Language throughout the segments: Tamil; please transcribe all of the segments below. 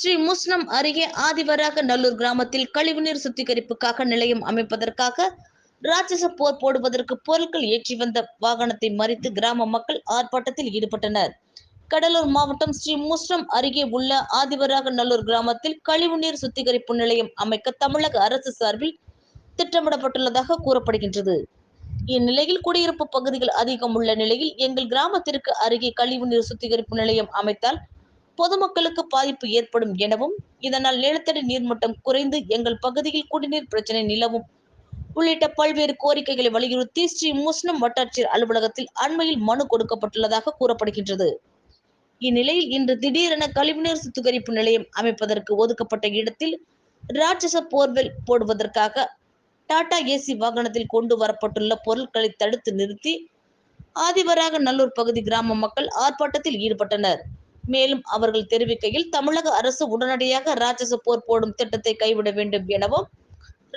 ஸ்ரீ முஸ்னம் அருகே ஆதிவராக நல்லூர் கிராமத்தில் கழிவுநீர் சுத்திகரிப்புக்காக நிலையம் அமைப்பதற்காக ராட்சச போர் போடுவதற்கு பொருட்கள் ஏற்றி வந்த வாகனத்தை மறித்து கிராம மக்கள் ஆர்ப்பாட்டத்தில் ஈடுபட்டனர். கடலூர் மாவட்டம் ஸ்ரீ முஸ்னம் அருகே உள்ள ஆதிவராக நல்லூர் கிராமத்தில் கழிவுநீர் சுத்திகரிப்பு நிலையம் அமைக்க தமிழக அரசு சார்பில் திட்டமிடப்பட்டுள்ளதாக கூறப்படுகின்றது. இந்நிலையில் குடியிருப்பு பகுதிகள் அதிகம் உள்ள நிலையில் எங்கள் கிராமத்திற்கு அருகே கழிவுநீர் சுத்திகரிப்பு நிலையம் அமைத்தால் பொதுமக்களுக்கு பாதிப்பு ஏற்படும் எனவும் இதனால் நிலத்தடி நீர்மட்டம் குறைந்து எங்கள் பகுதியில் குடிநீர் பிரச்சனை நிலவும். உள்ளிட்ட பல்வேறு கோரிக்கைகளை வலியுறுத்தி ஸ்ரீ முஸ்லிம் வட்டாட்சியர் அலுவலகத்தில் அண்மையில் மனு கொடுக்கப்பட்டுள்ளதாக கூறப்படுகின்றது. இந்நிலையில் இன்று திடீரென கழிவுநீர் சுத்திகரிப்பு நிலையம் அமைப்பதற்கு ஒதுக்கப்பட்ட இடத்தில் ராட்சச போர்வெல் போடுவதற்காக டாடா ஏசி வாகனத்தில் கொண்டு வரப்பட்டுள்ள பொருட்களை தடுத்து நிறுத்தி ஆதிவராக நல்லூர் பகுதி கிராம மக்கள் ஆர்ப்பாட்டத்தில் ஈடுபட்டனர். மேலும் அவர்கள் தெரிவிக்கையில் தமிழக அரசு உடனடியாக ராட்சச போர் போடும் திட்டத்தை கைவிட வேண்டும் எனவும்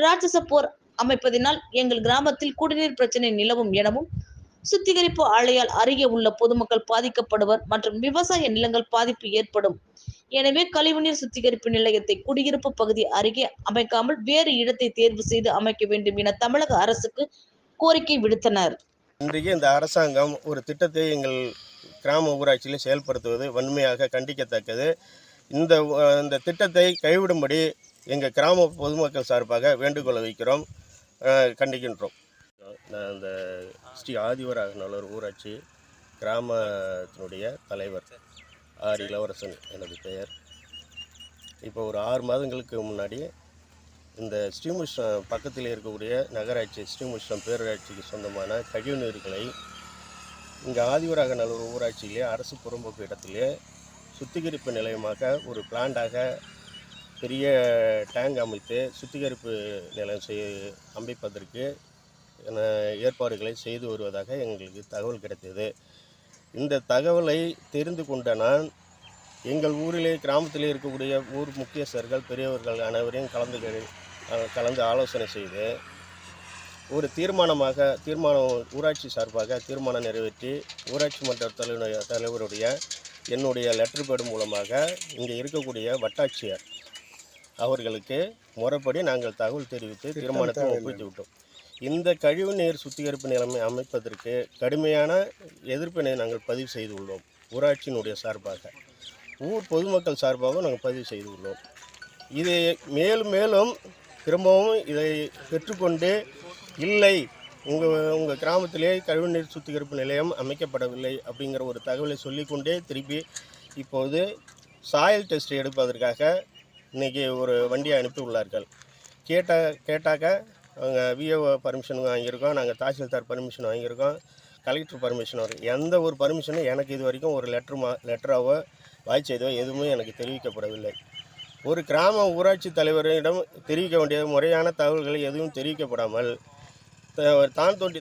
ராட்சச போர் அமைப்பதினால் எங்கள் கிராமத்தில் குடிநீர் பிரச்சனை நிலவும் எனவும் சுத்திகரிப்பு ஆலையால் அருகே உள்ள பொதுமக்கள் பாதிக்கப்படுவர் மற்றும் விவசாய நிலங்கள் பாதிப்பு ஏற்படும். எனவே கழிவுநீர் சுத்திகரிப்பு நிலையத்தை குடியிருப்பு பகுதி அருகே அமைக்காமல் வேறு இடத்தை தேர்வு செய்து அமைக்க வேண்டும் என தமிழக அரசுக்கு கோரிக்கை விடுத்தனர். இன்றைக்கு இந்த அரசாங்கம் ஒரு திட்டத்தை எங்கள் கிராம ஊராட்சியில் செயல்படுத்துவது வன்மையாக கண்டிக்கத்தக்கது. இந்த இந்த திட்டத்தை கைவிடும்படி எங்கள் கிராம பொதுமக்கள் சார்பாக வேண்டுகோளை வைக்கிறோம். கண்டிக்கின்றோம். நான் இந்த ஸ்ரீ ஆதிவராகநல்லூர் ஊராட்சி கிராமத்தினுடைய தலைவர் ஆர் இளவரசன் எனது பெயர். இப்போ ஒரு ஆறு மாதங்களுக்கு முன்னாடி இந்த ஸ்ரீமுஷ்ணம் பக்கத்தில் இருக்கக்கூடிய நகராட்சி ஸ்ரீமுஷ்ணம் பேரூராட்சிக்கு சொந்தமான கழிவுநீர்களை இங்கே ஆதிவராக நல்லூர் ஊராட்சியிலே அரசு புறம்போக்கு இடத்திலே சுத்திகரிப்பு நிலையமாக ஒரு பிளான்டாக பெரிய டேங்க் அமைத்து சுத்திகரிப்பு நிலையம் செய் அமைப்பதற்கு என ஏற்பாடுகளை செய்து வருவதாக எங்களுக்கு தகவல் கிடைத்தது. இந்த தகவலை தெரிந்து கொண்ட நான் எங்கள் ஊரிலே கிராமத்திலே இருக்கக்கூடிய ஊர் முக்கியஸ்தர்கள் பெரியவர்கள் அனைவரையும் கலந்து கலந்து ஆலோசனை செய்து ஒரு தீர்மானமாக தீர்மானம் ஊராட்சி சார்பாக தீர்மானம் நிறைவேற்றி ஊராட்சி மன்ற தலைவர் தலைவருடைய என்னுடைய லெட்டர் பேடு மூலமாக இங்கே இருக்கக்கூடிய வட்டாட்சியர் அவர்களுக்கு முறைப்படி நாங்கள் தகவல் தெரிவித்து தீர்மானத்தை ஒப்புவித்து விட்டோம். இந்த கழிவுநீர் சுத்திகரிப்பு நிலைமை அமைப்பதற்கு கடுமையான எதிர்ப்பினை நாங்கள் பதிவு செய்துள்ளோம். ஊராட்சியினுடைய சார்பாக. ஊர் பொதுமக்கள் சார்பாகவும் நாங்கள் பதிவு செய்துள்ளோம். இது மேலும் மேலும் திரும்பவும் இதை பெற்றுக்கொண்டு இல்லை உங்கள் உங்கள் கிராமத்திலே கழிவுநீர் சுத்திகரிப்பு நிலையம் அமைக்கப்படவில்லை அப்படிங்கிற ஒரு தகவலை சொல்லிக்கொண்டே திருப்பி இப்போது சாயல் டெஸ்ட் எடுப்பதற்காக இன்றைக்கி ஒரு வண்டியை அனுப்பி உள்ளார்கள் கேட்ட கேட்டாக்க அவங்க விஓ பர்மிஷன் வாங்கியிருக்கோம் நாங்கள் தாசில்தார் பர்மிஷன் வாங்கியிருக்கோம் கலெக்டர் பர்மிஷன் வரும். எந்த ஒரு பர்மிஷனும் எனக்கு இது வரைக்கும் ஒரு லெட்ரு மா லெட்டராகவோ வாய்ச்செய்தோ எதுவுமே எனக்கு தெரிவிக்கப்படவில்லை. ஒரு கிராம ஊராட்சி தலைவரிடம் தெரிவிக்க வேண்டிய முறையான தகவல்கள் எதுவும் தெரிவிக்கப்படாமல் த- தான் தோண்டி